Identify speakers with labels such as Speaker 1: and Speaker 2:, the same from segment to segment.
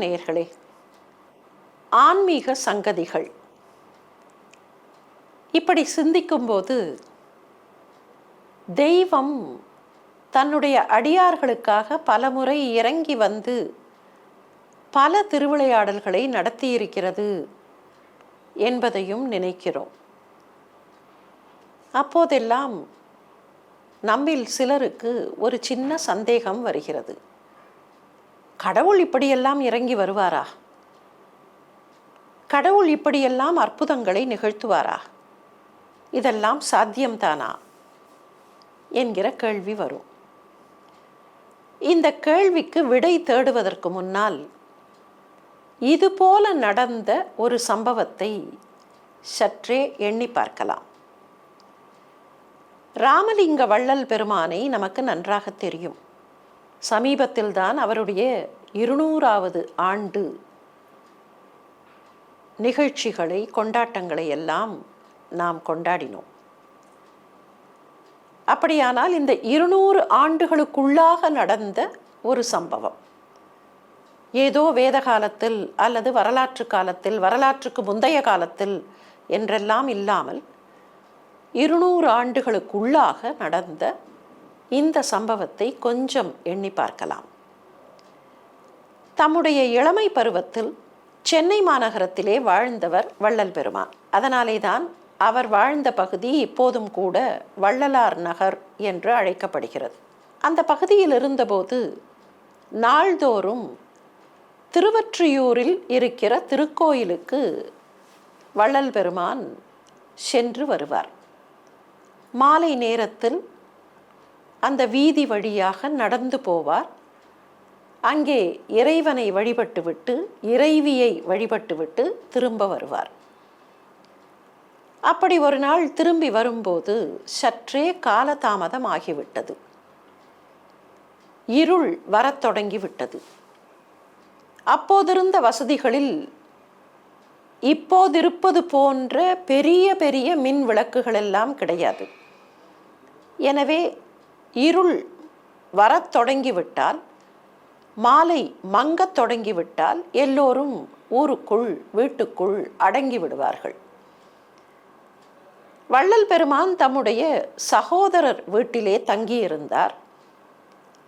Speaker 1: வணக்கம் நேயர்களே ஆன்மீக சங்கதிகள். இப்படி சிந்திக்கும்போது தெய்வம் தன்னுடைய அடியார்களுக்காக பலமுறை இறங்கி வந்து பல திருவிளையாடல்களை நடத்தியிருக்கிறது என்பதையும் நினைக்கிறோம். அப்போதெல்லாம் நம்மில் சிலருக்கு ஒரு சின்ன சந்தேகம் வருகிறது. கடவுள் இப்படியெல்லாம் இறங்கி வருவாரா? கடவுள் இப்படியெல்லாம் அற்புதங்களை நிகழ்த்துவாரா? இதெல்லாம் சாத்தியம்தானா? என்கிற கேள்வி வரும். இந்த கேள்விக்கு விடை தேடுவதற்கு முன்னால் இதுபோல நடந்த ஒரு சம்பவத்தை சற்றே எண்ணி பார்க்கலாம். ராமலிங்க வள்ளல் பெருமானை நமக்கு நன்றாக தெரியும். சமீபத்தில்தான் அவருடைய இருநூறாவது ஆண்டு நிகழ்ச்சிகளை கொண்டாட்டங்களை எல்லாம் நாம் கொண்டாடினோம். அப்படியானால் இந்த இருநூறு ஆண்டுகளுக்குள்ளாக நடந்த ஒரு சம்பவம். ஏதோ வேத காலத்தில் அல்லது வரலாற்று காலத்தில் வரலாற்றுக்கு முந்தைய காலத்தில் என்றெல்லாம் இல்லாமல் இருநூறு ஆண்டுகளுக்குள்ளாக நடந்த இந்த சம்பவத்தை கொஞ்சம் எண்ணி பார்க்கலாம். தம்முடைய இளமை பருவத்தில் சென்னை மாநகரத்திலே வாழ்ந்தவர் வள்ளல் பெருமான். அதனாலே தான் அவர் வாழ்ந்த பகுதி இப்போதும் கூட வள்ளலார் நகர் என்று அழைக்கப்படுகிறது. அந்த பகுதியில் இருந்தபோது நாள்தோறும் திருவற்றியூரில் இருக்கிற திருக்கோயிலுக்கு வள்ளல் பெருமான் சென்று வருவார். மாலை நேரத்தில் அந்த வீதி வழியாக நடந்து போவார். அங்கே இறைவனை வழிபட்டுவிட்டு இறைவியை வழிபட்டுவிட்டு திரும்ப வருவார். அப்படி ஒரு நாள் திரும்பி வரும்போது சற்றே காலதாமதம் ஆகிவிட்டது. இருள் வரத் தொடங்கிவிட்டது அப்போதிருந்த வசதிகளில் இப்போதிருப்பது போன்ற பெரிய பெரிய மின் விளக்குகள் எல்லாம் கிடையாது. எனவே இருள் வரத் தொடங்கிவிட்டால் மாலை மங்கத் தொடங்கிவிட்டால் எல்லோரும் ஊருக்குள் வீட்டுக்குள் அடங்கி விடுவார்கள் வள்ளல் பெருமான் தம்முடைய சகோதரர் வீட்டிலே தங்கியிருந்தார்.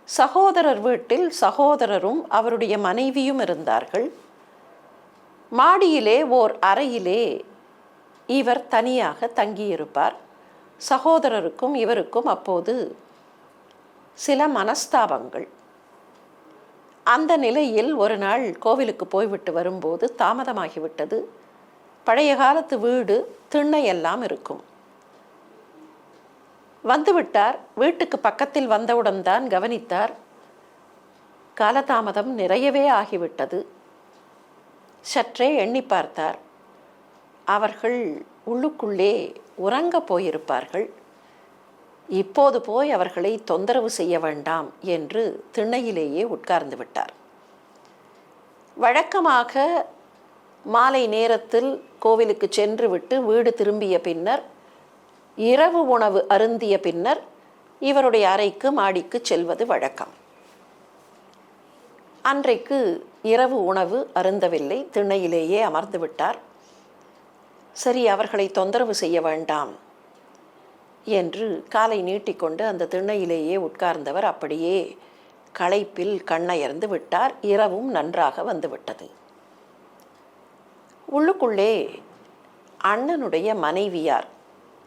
Speaker 1: சகோதரர் வீட்டில் சகோதரரும் அவருடைய மனைவியும் இருந்தார்கள். மாடியிலே ஓர் அறையிலே இவர் தனியாக தங்கியிருப்பார். சகோதரருக்கும் இவருக்கும் அப்போது சில மனஸ்தாபங்கள். அந்த நிலையில் ஒரு நாள் கோவிலுக்கு போய்விட்டு வரும்போது தாமதமாகிவிட்டது. பழைய காலத்து வீடு திண்ணையெல்லாம் இருக்கும். வந்துவிட்டார். வீட்டுக்கு பக்கத்தில் வந்தவுடன் தான் கவனித்தார். காலதாமதம் நிறையவே ஆகிவிட்டது. சற்றே எண்ணி பார்த்தார். அவர்கள் உள்ளுக்குள்ளே உறங்க போயிருப்பார்கள். இப்போது போய் அவர்களை தொந்தரவு செய்ய வேண்டாம் என்று திண்ணையிலேயே உட்கார்ந்து விட்டார். வழக்கமாக மாலை நேரத்தில் கோவிலுக்கு சென்று விட்டு வீடு திரும்பிய பின்னர் இரவு உணவு அருந்திய பின்னர் இவருடைய அறைக்கு மாடிக்கு செல்வது வழக்கம். அன்றைக்கு இரவு உணவு அருந்தவில்லை திண்ணையிலேயே அமர்ந்து விட்டார். சரி அவர்களை தொந்தரவு செய்ய வேண்டாம். என்று காலை நீட்டிக்கொண்டு அந்த திண்ணையிலேயே உட்கார்ந்தவர் அப்படியே களைப்பில் கண்ணயர்ந்து விட்டார். இரவும் நன்றாக வந்துவிட்டது. உள்ளுக்குள்ளே அண்ணனுடைய மனைவியார்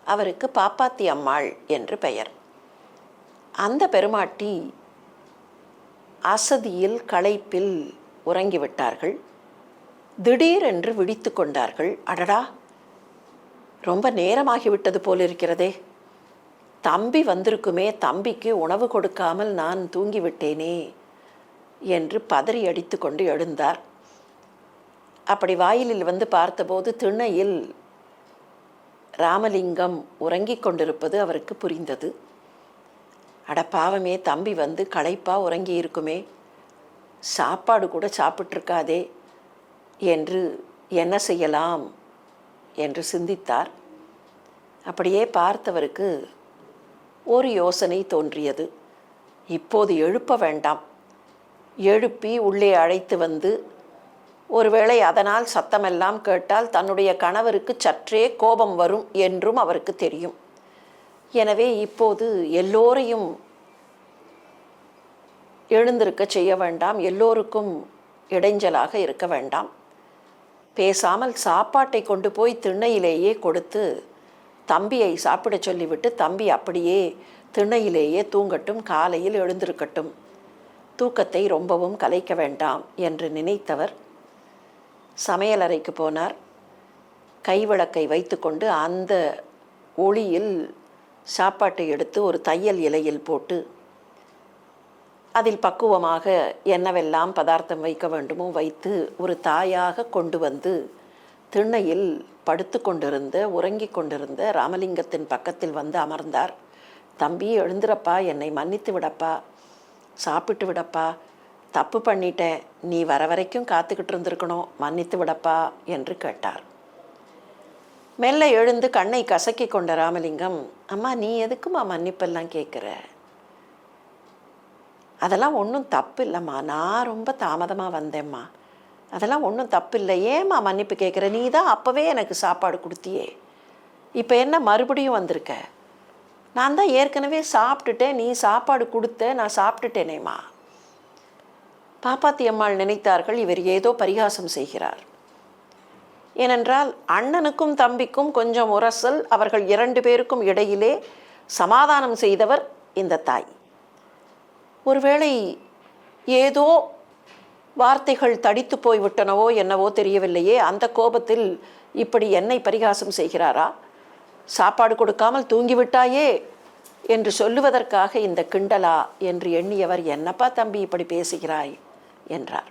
Speaker 1: அவருக்கு பாப்பாத்தி அம்மாள் என்று பெயர். அந்த பெருமாட்டி அசதியில் களைப்பில் உறங்கிவிட்டார்கள். திடீரென்று விழித்து கொண்டார்கள். அடடா! ரொம்ப நேரமாகிவிட்டது போலிருக்கிறதே! தம்பி வந்திருக்குமே தம்பிக்கு உணவு கொடுக்காமல் நான் தூங்கிவிட்டேனே என்று பதறி அடித்து கொண்டு எழுந்தார். அப்படி வாயிலில் வந்து பார்த்தபோது திண்ணையில் ராமலிங்கம் உறங்கிக் கொண்டிருப்பது அவருக்கு புரிந்தது. அட பாவமே தம்பி வந்து களைப்பா உறங்கி இருக்குமே சாப்பாடு கூட சாப்பிட்ருக்காதே என்று என்ன செய்யலாம் என்று சிந்தித்தார். அப்படியே பார்த்தவருக்கு ஒரு யோசனை தோன்றியது. இப்போது எழுப்ப வேண்டாம். எழுப்பி உள்ளே அழைத்து வந்து ஒருவேளை அதனால் சத்தமெல்லாம் கேட்டால் தன்னுடைய கணவருக்கு சற்றே கோபம் வரும் என்றும் அவருக்கு தெரியும். எனவே இப்போது எல்லோரையும் எழுந்திருக்க செய்ய வேண்டாம். எல்லோருக்கும் இடைஞ்சலாக இருக்க வேண்டாம். பேசாமல் சாப்பாட்டை கொண்டு போய் திண்ணையிலேயே கொடுத்து தம்பியை சாப்பிட சொல்லிவிட்டு தம்பி அப்படியே திணையிலேயே தூங்கட்டும் காலையில் எழுந்திருக்கட்டும். தூக்கத்தை ரொம்பவும் கலைக்க வேண்டாம் என்று நினைத்தவர் சமையலறைக்கு போனார். கைவிளக்கை வைத்துக்கொண்டு அந்த ஒளியில் சாப்பாட்டை எடுத்து ஒரு தையல் இலையில் போட்டு அதில் பக்குவமாக என்னவெல்லாம் பதார்த்தம் வைக்க வேண்டுமோ வைத்து ஒரு தாயாக கொண்டு வந்து திண்ணையில் படுத்து கொண்டிருந்த உறங்கிக் கொண்டிருந்த ராமலிங்கத்தின் பக்கத்தில் வந்து அமர்ந்தார். தம்பி எழுந்திரப்பா என்னை மன்னித்து விடப்பா. சாப்பிட்டு விடப்பா. தப்பு பண்ணிட்டேன். நீ வர வரைக்கும் காத்துக்கிட்டு இருந்திருக்கணும். மன்னித்து விடப்பா என்று கேட்டார். மெல்ல எழுந்து கண்ணை கசக்கி கொண்ட ராமலிங்கம் அம்மா நீ எதுக்குமா மன்னிப்பெல்லாம் கேட்குற அதெல்லாம் ஒன்றும் தப்பு இல்லைம்மா. நான் ரொம்ப தாமதமாக வந்தேம்மா. அதெல்லாம் ஒன்றும் தப்பு இல்லை ஏம்மா மன்னிப்பு கேட்குற நீ தான் அப்போவே எனக்கு சாப்பாடு கொடுத்தியே. இப்போ என்ன மறுபடியும் வந்திருக்க? நான் தான் ஏற்கனவே சாப்பிட்டுட்டேன். நீ சாப்பாடு கொடுத்த நான் சாப்பிட்டுட்டேனேம்மா. பாப்பாத்தி அம்மாள் நினைத்தார்கள் இவர் ஏதோ பரிகாசம் செய்கிறார். ஏனென்றால் அண்ணனுக்கும் தம்பிக்கும் கொஞ்சம் உரசல் அவர்கள் இரண்டு பேருக்கும் இடையிலே சமாதானம் செய்தவர் இந்த தாய். ஒருவேளை ஏதோ வார்த்தைகள் தடித்து போய்விட்டனவோ என்னவோ தெரியவில்லையே அந்த கோபத்தில் இப்படி என்னை பரிகாசம் செய்கிறாரா? சாப்பாடு கொடுக்காமல் தூங்கிவிட்டாயே என்று சொல்லுவதற்காக இந்த கிண்டலா என்று எண்ணியவர் என்னப்பா தம்பி இப்படி பேசுகிறாய்? என்றார்.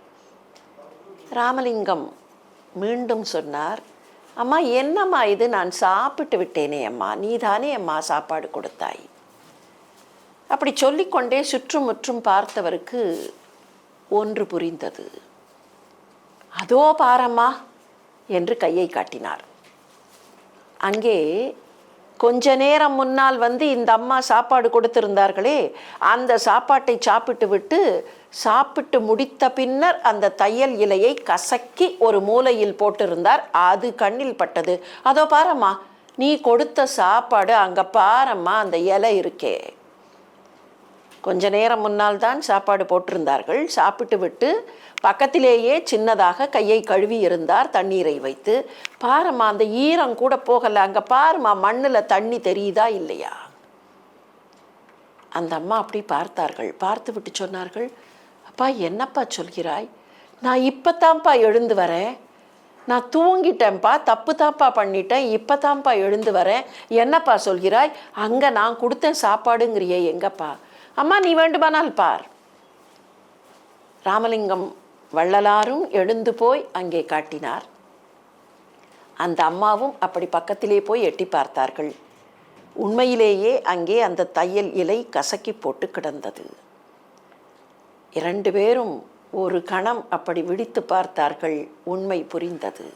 Speaker 1: ராமலிங்கம் மீண்டும் சொன்னார் அம்மா என்னம்மா இது? நான் சாப்பிட்டு விட்டேனே அம்மா. நீதானே அம்மா சாப்பாடு கொடுத்தாய்? அப்படி சொல்லிக்கொண்டே சுற்றுமுற்றும் பார்த்தவருக்கு ஒன்று புரிந்தது. அதோ பாரம்மா என்று கையை காட்டினார். அங்கே கொஞ்ச நேரம் முன்னால் வந்து இந்த அம்மா சாப்பாடு கொடுத்திருந்தார்களே அந்த சாப்பாட்டை சாப்பிட்டு விட்டு சாப்பிட்டு முடித்த பின்னர் அந்த தையல் இலையை கசக்கி ஒரு மூலையில் போட்டிருந்தார். அது கண்ணில் பட்டது. அதோ பாரம்மா நீ கொடுத்த சாப்பாடு அங்கே பாரம்மா அந்த இலை இருக்கே. கொஞ்ச நேரம் முன்னால் தான் சாப்பாடு போட்டிருந்தார்கள். சாப்பிட்டு விட்டு பக்கத்திலேயே சின்னதாக கையை கழுவி இருந்தார் தண்ணீரை வைத்து. பாருமா அந்த ஈரம் கூட போகலை. அங்கே பாரும்மா மண்ணில் தண்ணி தெரியுதா இல்லையா? அந்த அம்மா அப்படி பார்த்தார்கள். பார்த்து விட்டு சொன்னார்கள் அப்பா என்னப்பா சொல்கிறாய்? நான் இப்போத்தான்ப்பா எழுந்து வரேன். நான் தூங்கிட்டேன்ப்பா தப்பு தான்ப்பா பண்ணிட்டேன். இப்போ தான்ப்பா எழுந்து வரேன். என்னப்பா சொல்கிறாய்? அங்கே நான் கொடுத்தேன் சாப்பாடுங்கிறியே எங்கப்பா? அம்மா நீ வேண்டுமானால் பார். ராமலிங்கம் வள்ளலாரும் எழுந்து போய் அங்கே காட்டினார். அந்த அம்மாவும் அப்படி பக்கத்திலே போய் எட்டி பார்த்தார்கள். உண்மையிலேயே அங்கே அந்த தையல் இலை கசக்கி போட்டு கிடந்தது. இரண்டு பேரும் ஒரு கணம் அப்படி விழித்து பார்த்தார்கள். உண்மை புரிந்தது.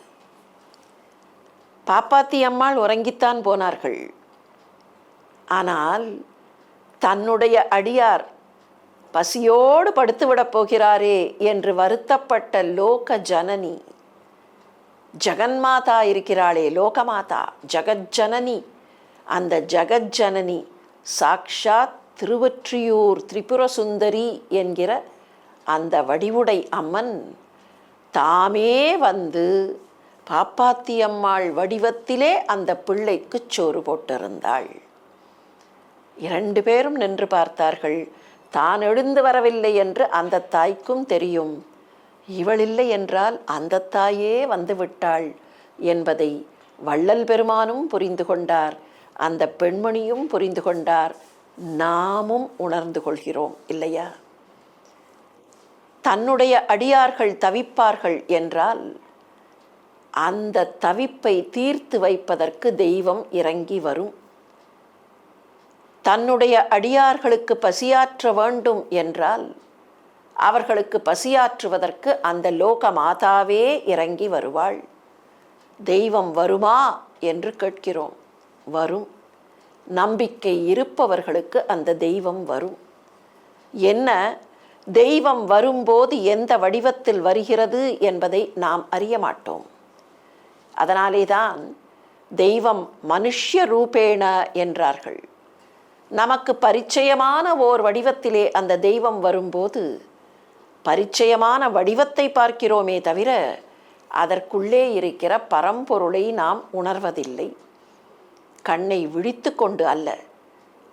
Speaker 1: பாப்பாத்தி அம்மாள் உறங்கித்தான் போனார்கள். ஆனால் தன்னுடைய அடியார் பசியோடு படுத்துவிடப் போகிறாரே என்று வருத்தப்பட்ட லோக ஜனனி. ஜெகன்மாதா இருக்கிறாளே லோகமாதா ஜெகஜனனி. அந்த ஜெகஜனனி சாக்ஷாத் திருவொற்றியூர் திரிபுர சுந்தரி என்கிற அந்த வடிவுடை அம்மன் தாமே வந்து பாப்பாத்தி அம்மாள் வடிவத்திலே அந்த பிள்ளைக்கு சோறு போட்டிருந்தாள். இரண்டு பேரும் நின்று பார்த்தார்கள். தான் எழுந்து வரவில்லை என்று அந்த தாய்க்கும் தெரியும். இவள் இல்லை என்றால் அந்த தாயே வந்து விட்டாள் என்பதை வள்ளல் பெருமானும் புரிந்து கொண்டார். அந்த பெண்மணியும் புரிந்து கொண்டார். நாமும் உணர்ந்து கொள்கிறோம் இல்லையா? தன்னுடைய அடியார்கள் தவிப்பார்கள் என்றால் அந்த தவிப்பை தீர்த்து வைப்பதற்கு தெய்வம் இறங்கி வரும் தன்னுடைய அடியார்களுக்கு பசியாற்ற வேண்டும் என்றால் அவர்களுக்கு பசியாற்றுவதற்கு அந்த லோக மாதாவே இறங்கி வருவாள். தெய்வம் வருமா என்று கேட்கிறோம். வரும். நம்பிக்கை இருப்பவர்களுக்கு அந்த தெய்வம் வரும். என்ன? தெய்வம் வரும்போது எந்த வடிவத்தில் வருகிறது என்பதை நாம் அறிய மாட்டோம். அதனாலே தான் தெய்வம் மனுஷ்ய ரூபேண என்றார்கள். நமக்கு பரிச்சயமான ஓர் வடிவத்திலே அந்த தெய்வம் வரும்போது பரிச்சயமான வடிவத்தை பார்க்கிறோமே தவிர அதற்குள்ளே இருக்கிற பரம்பொருளை நாம் உணர்வதில்லை. கண்ணை விழித்து கொண்டு அல்ல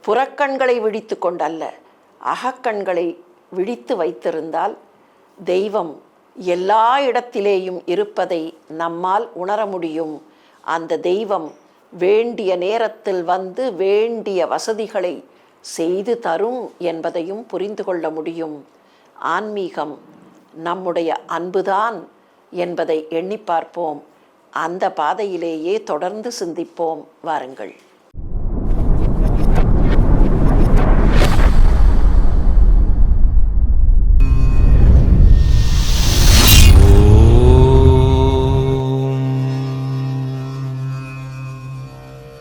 Speaker 1: புறக்கண்களை விழித்து கொண்டு அல்ல அகக்கண்களை விழித்து வைத்திருந்தால் தெய்வம் எல்லா இடத்திலேயும் இருப்பதை நம்மால் உணர முடியும். அந்த தெய்வம் வேண்டிய நேரத்தில் வந்து வேண்டிய வசதிகளை செய்து தரும் என்பதையும் புரிந்து கொள்ள முடியும். ஆன்மீகம் நம்முடைய அன்புதான் என்பதை எண்ணி பார்ப்போம். அந்த பாதையிலேயே தொடர்ந்து சிந்திப்போம். வாருங்கள்.